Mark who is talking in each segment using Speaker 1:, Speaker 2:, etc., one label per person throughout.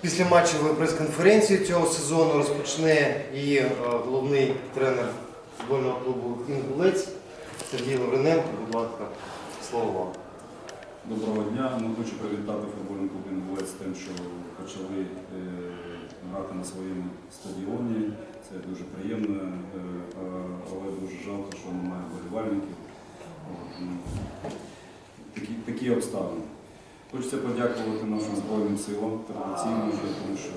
Speaker 1: Післяматчеву прес-конференцію цього сезону розпочне і е, головний тренер футбольного клубу Інгулець Сергій Лавриненко. Будь ласка, слово вам.
Speaker 2: Доброго дня. Ну, хочу привітати футбольний клуб «Інгулець» з тим, що почали е, грати на своєму стадіоні. Це дуже приємно, е, але дуже жалко, що немає вболівальників. Ну, Такі, такі обставини. Хочеться подякувати нашим Збройним силам традиційно, тому що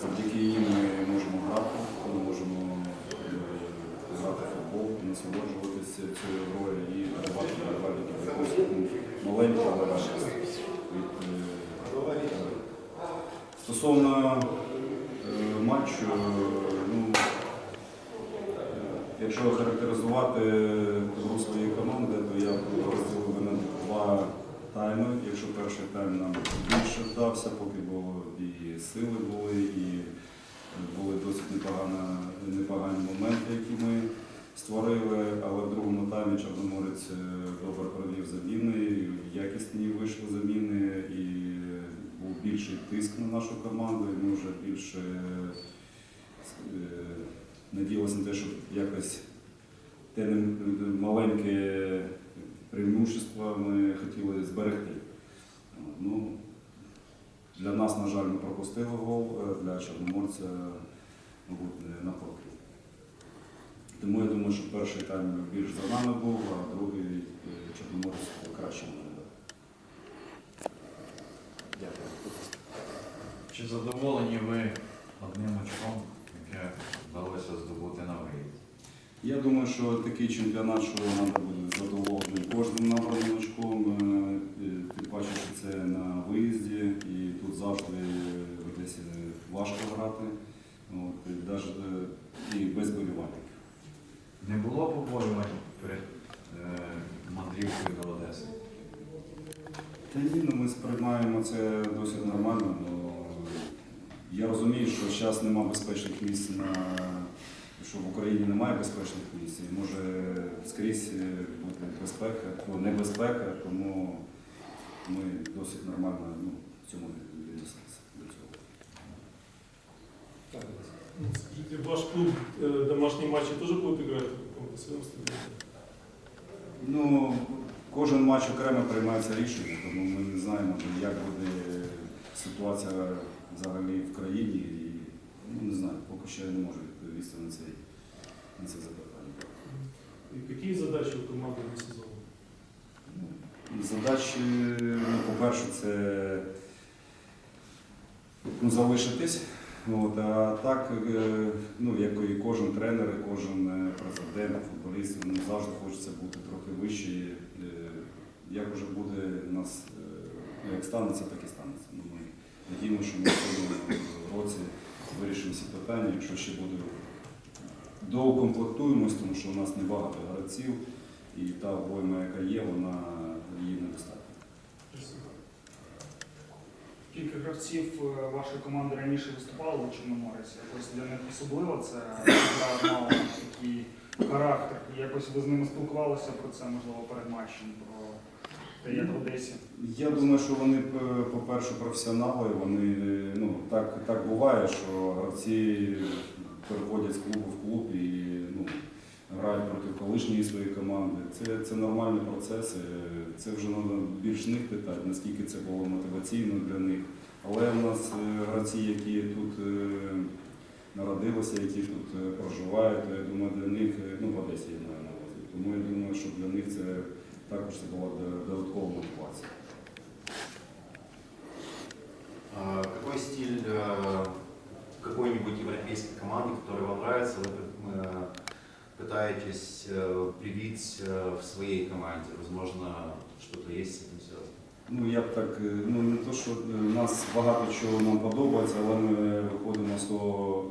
Speaker 2: завдяки їм ми можемо грати, ми можемо е, грати в футбол, насолоджуватися цією грою і давати якусь маленьку, але радість е. Стосовно е, матчу, ну, якщо характеризувати гру своєї команди, то я розділив на два тайми. Якщо перший тайм нам більше вдався, поки було і сили були, і були досить непогано, непогані моменти, які ми створили, але в другому таймі Чорноморець е, добре провів заміни, якісні вийшли заміни і був більший тиск на нашу команду, і ми вже більше е, надіялися на те, щоб якось те маленьке преимущество ми хотіли зберегти. Ну, для нас, на жаль, ми пропустили гол, е, для Чорноморця, мабуть, не навпаки. Тому я думаю, що перший тайм більш за нами був, а другий е, Чорноморець краще виглядав.
Speaker 1: Дякую.
Speaker 3: Чи задоволені ви одним очком, яке вдалося здобути на виїзді?
Speaker 2: Я думаю, що такий чемпіонат, що нам буде задоволений кожним набраним очком, е, е, тим паче, що це на виїзді, і тут завжди в Одесі важко грати, От, і, навіть, е, і без болівальників.
Speaker 3: Не було побоювань перед е, мандрівкою до Одеси?
Speaker 2: Та ні, ну ми сприймаємо це досить нормально. Ну, я розумію, що зараз немає безпечних місць на що в Україні немає безпечних місць, і може скрізь е, бути безпека, ну, небезпека, тому ми досить нормально ну, в цьому віднеслися до цього.
Speaker 4: Скажите, ваш клуб э, домашние матчи тоже будет играть в своем стадионе?
Speaker 2: Ну, кожен матч окремо приймається рішення, тому ми не знаємо, як буде ситуація взагалі в країні. І, ну, не знаю, поки що я не можу відповісти на це, на це запитання.
Speaker 4: И какие задачи у команды на сезон?
Speaker 2: Ну, Задачі, ну, по-перше, це ну, залишитись. От, а так, е, ну, як і кожен тренер, і кожен е, президент, футболіст, ну, завжди хочеться бути трохи вище. Е, Як вже буде у нас, як станеться, так і станеться. Ну, ми надіємося, що ми в цьому році вирішимо всі питання, якщо ще буде доукомплектуємось, тому що у нас небагато гравців, і та обойма, яка є, вона її недостатньо.
Speaker 5: Кілька гравців е, вашої команди раніше виступали у Чорноморці. Якось для них особливо це гра мала такий характер. Якось ви з ними спілкувалися про це, можливо, перед матчем, про те, як в Одесі.
Speaker 2: Я думаю, що вони, по-перше, професіонали. Вони ну так, так буває, що гравці переходять з клубу в клуб і ну, грають проти колишньої своєї команди. Це, це нормальний процес. е, Це вже треба більш них питати, наскільки це було мотиваційно для них. Але в нас е, гравці, які тут е, народилися, які тут е, проживають, то я думаю, для них, е, ну в Одесі я маю на увазі. Тому я думаю, що для них це також це була до- додаткова мотивація.
Speaker 6: А Какой стиль э, какой-нибудь европейской команды, которая вам нравится, вы э, пытаетесь э, привить э, в своей команде? Возможно, что-то есть с этим связано?
Speaker 2: Ну я б так, е, ну не то, що е, в нас багато чого нам подобається, але ми виходимо з того,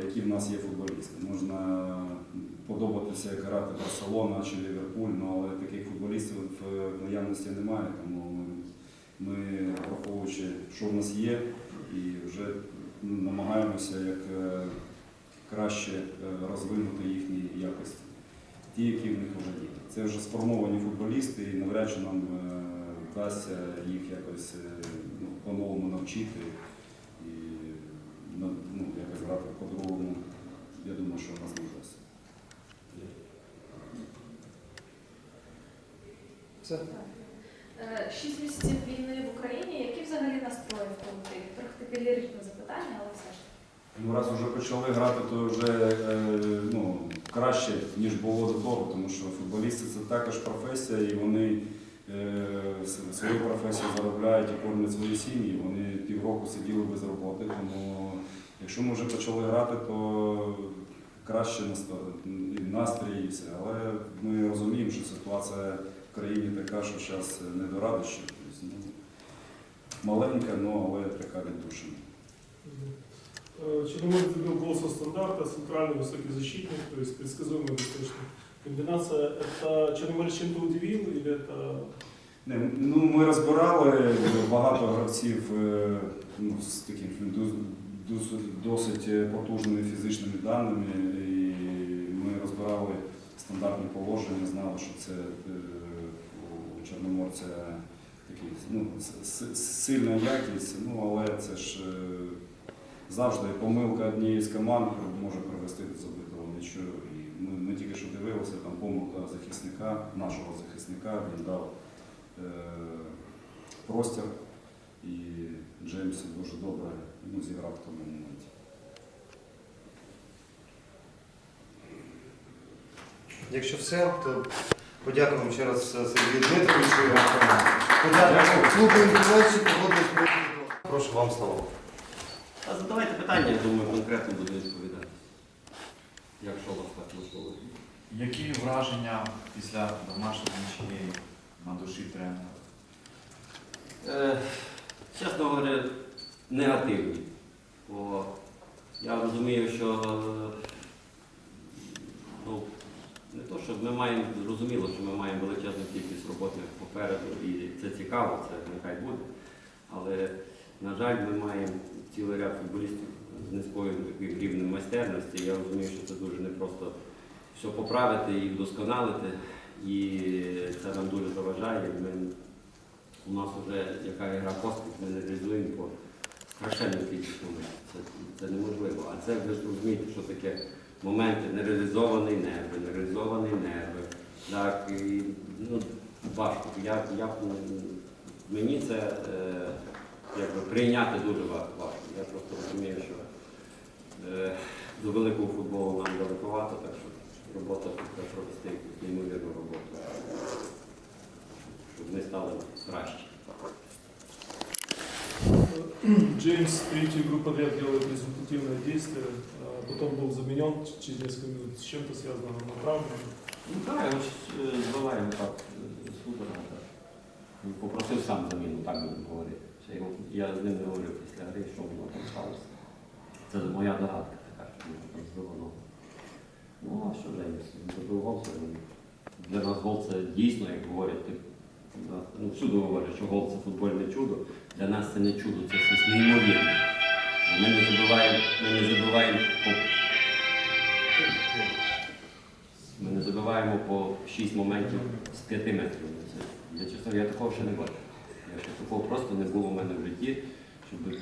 Speaker 2: е, які в нас є футболісти. Можна подобатися, як грати Барселона чи Ліверпуль, ну, але таких футболістів в в наявності немає, тому ми, ми враховуючи, що в нас є, і вже ну, намагаємося як е, краще е, розвинути їхні якості, ті, які в них вже є. Це вже сформовані футболісти, і навряд чи нам е, вдасться їх якось е, ну, по-новому навчити і ну, якось грати по-другому. Я думаю, що в нас не вдасться.
Speaker 1: Все.
Speaker 7: Шість місяців війни в Україні. Які взагалі настрої в колективі? Трохи таке ліричне запитання, але все ж таки.
Speaker 2: Ну, раз вже почали грати, то вже е, ну, краще, ніж було до того, тому що футболісти це також професія, і вони е, свою професію заробляють і кормлять свої сім'ї. Вони півроку сиділи без роботи. Тому якщо ми вже почали грати, то краще настрій, і все. Але ми розуміємо, що ситуація в країні така, що зараз не до радощів. Тобто, ну, маленька, ну, але така віддушена.
Speaker 4: Э, Черноморец забил гол со стандарта, центральный высокий защитник, то есть предсказуемая достаточно комбинация. Это Черноморец чем-то удивил или это
Speaker 2: Не, ну, ми розбирали багато гравців е, ну, з такими ду- дос- досить потужними фізичними даними. І ми розбирали стандартні положення, знали, що це е, у Чорноморця такий, ну, с- с- сильна якість, ну, але це ж е, завжди помилка однієї з команд може привести до забитого м'ячу. І ми, ми тільки що дивилися, там помилка захисника, нашого захисника, він дав е, простір, і Джеймс дуже добре ну, зіграв в тому моменті.
Speaker 1: Якщо все, то подякуємо ще раз Сергію Дмитровичу. Подякуємо клубу інфлюенсі. Прошу вам слово.
Speaker 8: А задавайте питання, я думаю, конкретно буду відповідати. Якщо вас так можливо.
Speaker 3: Які враження після домашньої нічиєї на душі тренера?
Speaker 8: Е, чесно говоря, негативні. Бо я розумію, що ну, не то, що ми маємо зрозуміло, що ми маємо величезну кількість роботи попереду, і це цікаво, це нехай буде. Але, на жаль, ми маємо цілий ряд футболістів з низькою рівнем майстерності. Я розумію, що це дуже непросто все поправити і вдосконалити. І це нам дуже заважає. Ми, у нас вже яка гра поспіль, ми не реалізуємо по страшенну кількість. Це, це неможливо. А це ви розумієте, що таке моменти нереалізований нерви, нереалізований нерви. Так, і, ну, важко. Я, я, мені це е, якби, прийняти дуже ва- важко. Я просто розумію, що е, до великого футболу нам далековато, так що робота тут треба провести якусь неймовірну роботу, щоб ми стали краще.
Speaker 4: Джеймс третью игру подряд делает результативное действие, а потом был заменен через несколько минут. С чем-то связано на травме.
Speaker 8: Ну так, ось е, збиваємо так е, судорога. так. Він Попросив сам заміну, так будемо говорити. Це Я з ним не говорив після гри, що воно там сталося. Це моя догадка така, що воно там збило. Ну, а що? Він забив гол сьогодні. Для нас гол це дійсно, як говорять, ти- ну, всюди говорять, що гол це футбольне чудо. Для нас це не чудо, це щось неймовірне. Ми не забиваємо, ми не забиваємо по Ми не забиваємо по 6 моментів з 5 метрів. Це, я, чесно, я такого ще не бачив. Я такого просто не було в мене в житті, щоб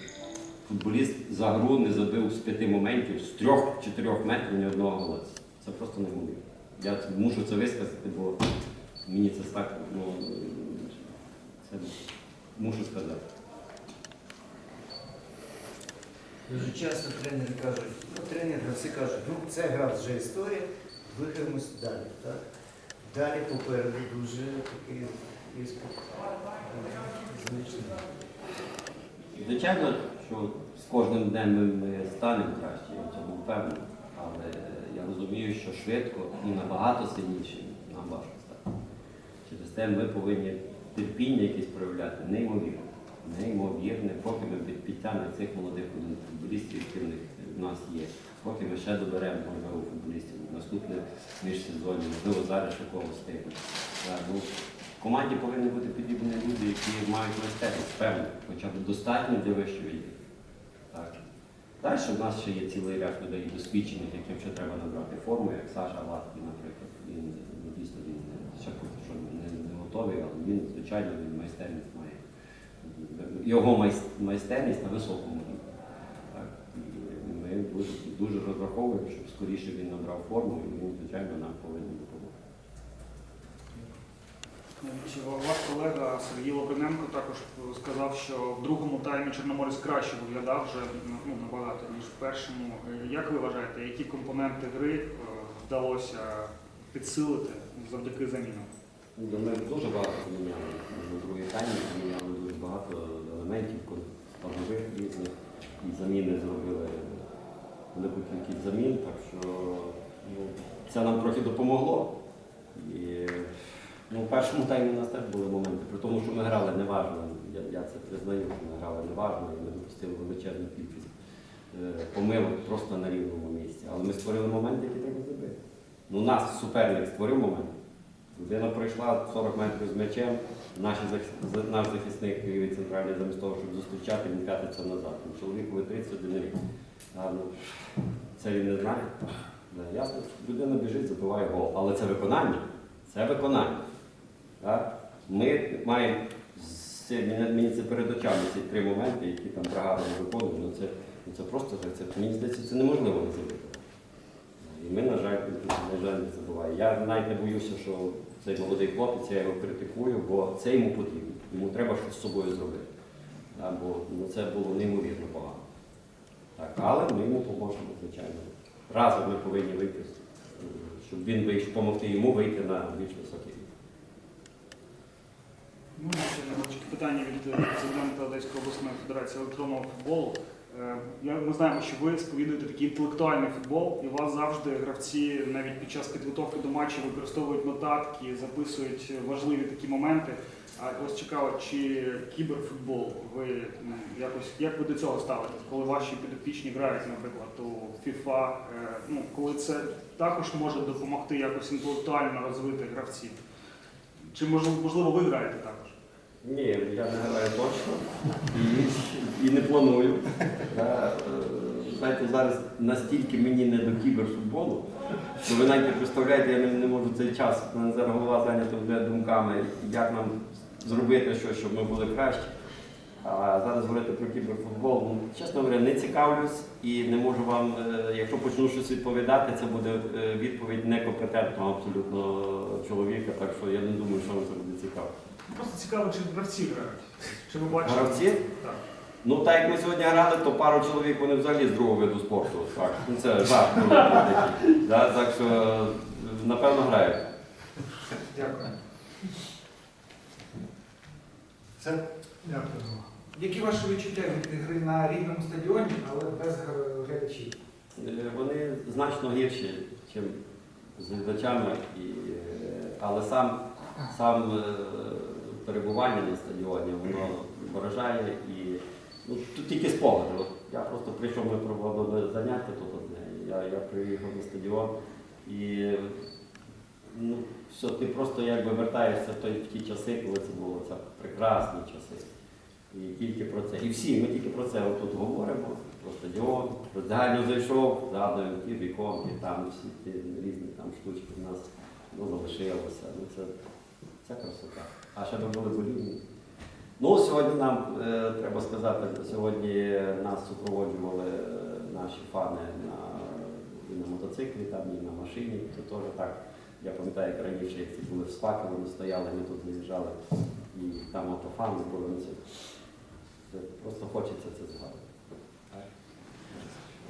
Speaker 8: футболіст за гру не забив з 5 моментів, з 3-4 метрів ні одного гола. Це просто неймовірно. Я мушу це висказати, бо мені це так, ну, це мушу сказати.
Speaker 9: Дуже часто тренери кажуть, ну тренери всі кажуть, ну це гра вже історія, рухаємось далі. Так? Далі попереду дуже такий.
Speaker 8: Звичайно, що з кожним днем ми, станемо краще, я в цьому впевнений. Але я розумію, що швидко і набагато сильніше нам важко стати. Через те ми повинні терпіння якесь проявляти неймовірне. Неймовірне, поки ми під- підтягнемо цих молодих футболістів, які в них в нас є. Поки ми ще доберемо можливо футболістів наступне міжсезоння, можливо, зараз ще когось типу. В команді повинні бути підібрані люди, які мають майстерність, певно, хоча б достатньо для вищої ліги. Далі в нас ще є цілий ряд людей досвідчених, яким ще треба набрати форму, як Саша Латкий, наприклад. Він ну, дійсно він ще що не, не готовий, але він, звичайно, він майстерність має. Його майстерність на високому рівні. Ми дуже дуже розраховуємо, щоб скоріше він набрав форму, і він, звичайно, нам повинен допомогти.
Speaker 5: Ваш колега Сергій Лобриненко також сказав, що в другому таймі Чорноморець краще виглядав вже ну, набагато, ніж в першому. Як ви вважаєте, які компоненти гри е, вдалося підсилити завдяки замінам?
Speaker 8: Ну, Ми дуже багато поміняли. На другій таймі поміняли дуже багато елементів, складових різних. І заміни зробили велику кількість замін, так що ну, це нам трохи допомогло. Ну, в першому таймі у нас теж були моменти, при тому, що ми грали неважно. Я, я це признаю, що ми грали неважно і ми допустили величезну кількість е, помилок просто на рівному місці. Але ми створили моменти, які треба забити. Ну, нас суперник створив момент. Людина пройшла 40 метрів з м'ячем, наші захис- наш захисник лівий центральний, замість того, щоб зустрічати, він п'ятиться назад. Чоловікові 31 рік. А, ну, це він не знає. Ясно, людина біжить, забиває гол. Але це виконання. Це виконання. Так? Ми маємо мені, це перед очами ці три моменти, які там бригада не. Ну, це, ну, це просто це, мені здається, це неможливо не забити. І ми, на жаль, на жаль, не забуваємо. Я навіть не боюся, що цей молодий хлопець, я його критикую, бо це йому потрібно. Йому треба щось з собою зробити. А, бо ну, це було неймовірно погано. Так, але ми йому поможемо, звичайно. Разом ми повинні вийти, щоб він вийшов, допомогти йому вийти на більш високий.
Speaker 5: Ну, ще невеличке питання від е, президента Одеської обласної федерації електронного футболу. Е, Ми знаємо, що ви сповідуєте такий інтелектуальний футбол, і у вас завжди гравці навіть під час підготовки до матчів використовують нотатки, записують важливі такі моменти. А ось цікаво, чи кіберфутбол ви ну, якось як ви до цього ставитесь, коли ваші підопічні грають, наприклад, у FIFA, е, ну коли це також може допомогти якось інтелектуально розвити гравців? Чи можливо, можливо ви граєте також?
Speaker 8: Ні, я не граю точно і, і не планую. Е, знаєте, зараз настільки мені не до кіберфутболу, що ви навіть представляєте, я не, не можу цей час. Зараз голова зайнята думками, як нам зробити щось, щоб ми були кращі. А зараз говорити про кіберфутбол, ну, чесно говоря, не цікавлюсь і не можу вам, е, якщо почну щось відповідати, це буде е, відповідь некомпетентного абсолютно чоловіка, так що я не думаю, що вам це буде цікаво.
Speaker 5: Просто цікаво, чи гравці грають. Чи ви бачите?
Speaker 8: Гравці?
Speaker 5: Так.
Speaker 8: Ну, так як ми сьогодні грали, то пару чоловік вони взагалі з другого виду спорту. Так, ну це жарт. такий. Да, так що, напевно, грають.
Speaker 5: Дякую.
Speaker 1: Все?
Speaker 10: Дякую. Які ваші відчуття від гри на рівному стадіоні, але без гра- глядачів?
Speaker 8: Е, Вони значно гірші, ніж з глядачами, і, е, але сам, сам е, перебування на стадіоні воно вражає і ну, тут тільки спогади. Я просто прийшов, ми проводили заняття тут одне. Я, я приїхав на стадіон і ну, все, ти просто якби вертаєшся в, той, в ті часи, коли це було це прекрасні часи. І тільки про це. І всі, ми тільки про це тут говоримо, про стадіон, про загально зайшов, згадуємо ті віконки, там всі ті різні там штучки в нас ну, залишилося. Ну, це, це красота. А ще би були болівні. Ну, сьогодні нам, е, треба сказати, сьогодні нас супроводжували е, наші фани на, і на мотоциклі, там, і на машині. Це теж так. Я пам'ятаю, як раніше, як ці були в спаки, вони стояли, ми тут заїжджали, і там мотофани були. Ну, це, це просто хочеться це згадувати.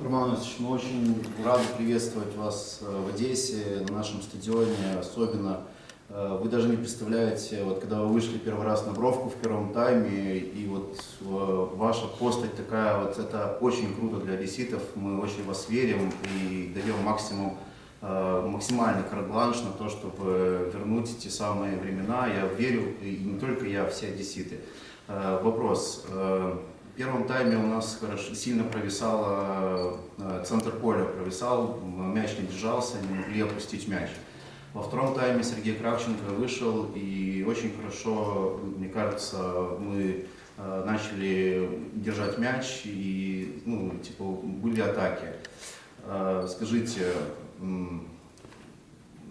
Speaker 6: Роман Иванович, мы очень рады приветствовать вас э, в Одессе, на нашем стадионе. Особенно э, вы даже не представляете, вот когда вы вышли первый раз на бровку в первом тайме, и вот э, ваша постать такая, вот это очень круто для одесситов. Мы очень вас верим и даем максимум э, максимальный карт-бланш на то, чтобы вернуть те самые времена. Я верю, и не только я, все одесситы. Э, Вопрос. Э, В первом тайме у нас хорошо, сильно провисало, э, центр поля провисал, мяч не держался, не могли опустить мяч. Во втором тайме Сергей Кравченко вышел и очень хорошо, мне кажется, мы э, начали держать мяч и ну, типа, были атаки. Э, Скажите,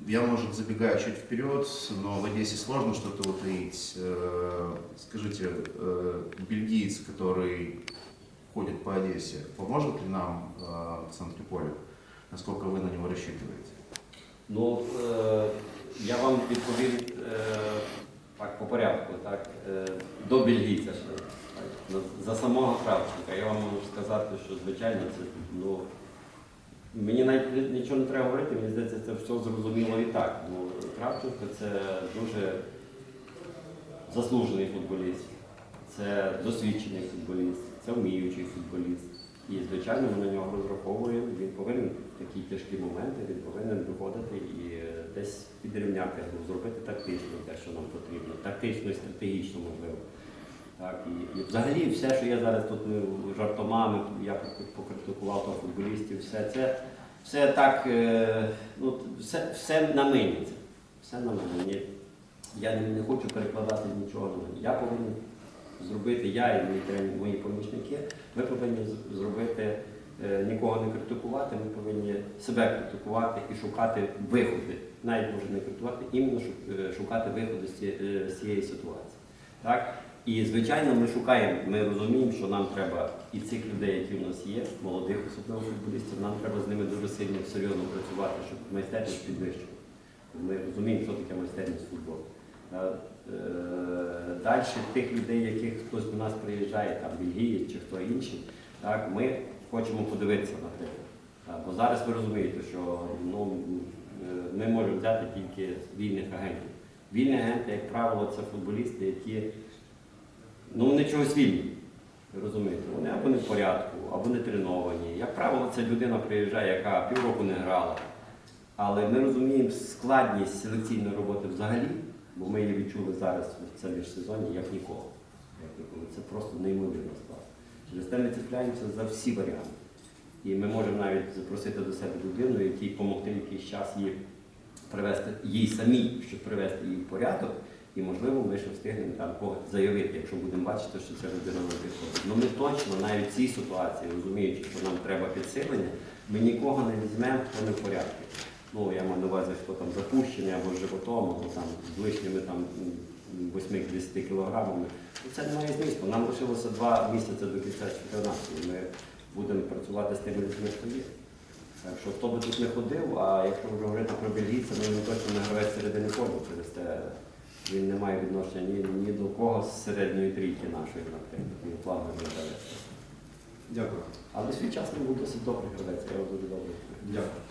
Speaker 6: я, может, забегаю чуть вперед, но в Одессе сложно что-то утаить. Э, Скажите, бельгиец, который
Speaker 11: ходит по Одессе, поможет ли нам в центре поля? Насколько вы на него рассчитываете?
Speaker 8: Ну, е, я вам відповім е, так, по порядку. Так, е, до бельгійця ще. За самого Кравченка. Я вам можу сказати, що звичайно це ну, мені навіть нічого не треба говорити, мені здається, це все зрозуміло і так. Ну, Кравченко це дуже заслужений футболіст, це досвідчений футболіст, це вміючий футболіст. І, звичайно, ми на нього розраховуємо. Він повинен такі тяжкі моменти, він повинен виходити і е, десь підрівняти гру, зробити тактично те, що нам потрібно, тактично і стратегічно можливо. Так, і, і взагалі все, що я зараз тут ми жартомами, я покритикував там футболістів, все це, все так, е, ну, все, все на мені. Все на мені. Я не, не хочу перекладати нічого. Я повинен зробити, я і мої мої помічники, ми повинні зробити, нікого не критикувати, ми повинні себе критикувати і шукати виходи. Навіть може не критикувати, іменно е, шукати виходи е, з цієї ситуації. Так? І звичайно, ми шукаємо, ми розуміємо, що нам треба і цих людей, які в нас є, молодих особливо футболістів, нам треба з ними дуже сильно серйозно працювати, щоб майстерність підвищувати. Ми розуміємо, що таке майстерність футболу. Далі тих людей, яких хтось до нас приїжджає, там бельгієць чи хто інший, так, ми хочемо подивитися, наприклад. Так, Бо зараз ви розумієте, що ну, е, ми можемо взяти тільки вільних агентів. Вільні агенти, як правило, це футболісти, які ну, вони чогось вільні. Розумієте, вони або не в порядку, або не треновані. Як правило, це людина приїжджає, яка півроку не грала. Але ми розуміємо складність селекційної роботи взагалі, бо ми її відчули зараз в цьому міжсезоні. Як ніколи. Це просто неймовірно складно. Через те ми цепляємося за всі варіанти. І ми можемо навіть запросити до себе людину, якій допомогти якийсь час її привести їй самій, щоб привести її в порядок. І можливо ми ще встигнемо там заявити, якщо будемо бачити, що ця людина не підходить. Ну ми точно навіть в цій ситуації, розуміючи, що нам треба підсилення, ми нікого не візьмемо, хто не в порядку. Ну, я маю на увазі, хто там запущений або животом, або там з лишніми там 8-10 кілограмами. Ну, Це не має змісту. Нам лишилося два місяці до кінця чемпіонату. І ми будемо працювати з тими людьми, хто є. Так що хто би тут не ходив, а якщо вже говорити про бельгійця, ну він точно не гравець середини поля. Через те він не має відношення ні, ні до кого з середньої трійки нашої, наприклад, він плавно не гравець.
Speaker 11: Дякую.
Speaker 8: Але свій час не був досить добрий гравець, я його дуже добре.
Speaker 11: Дякую.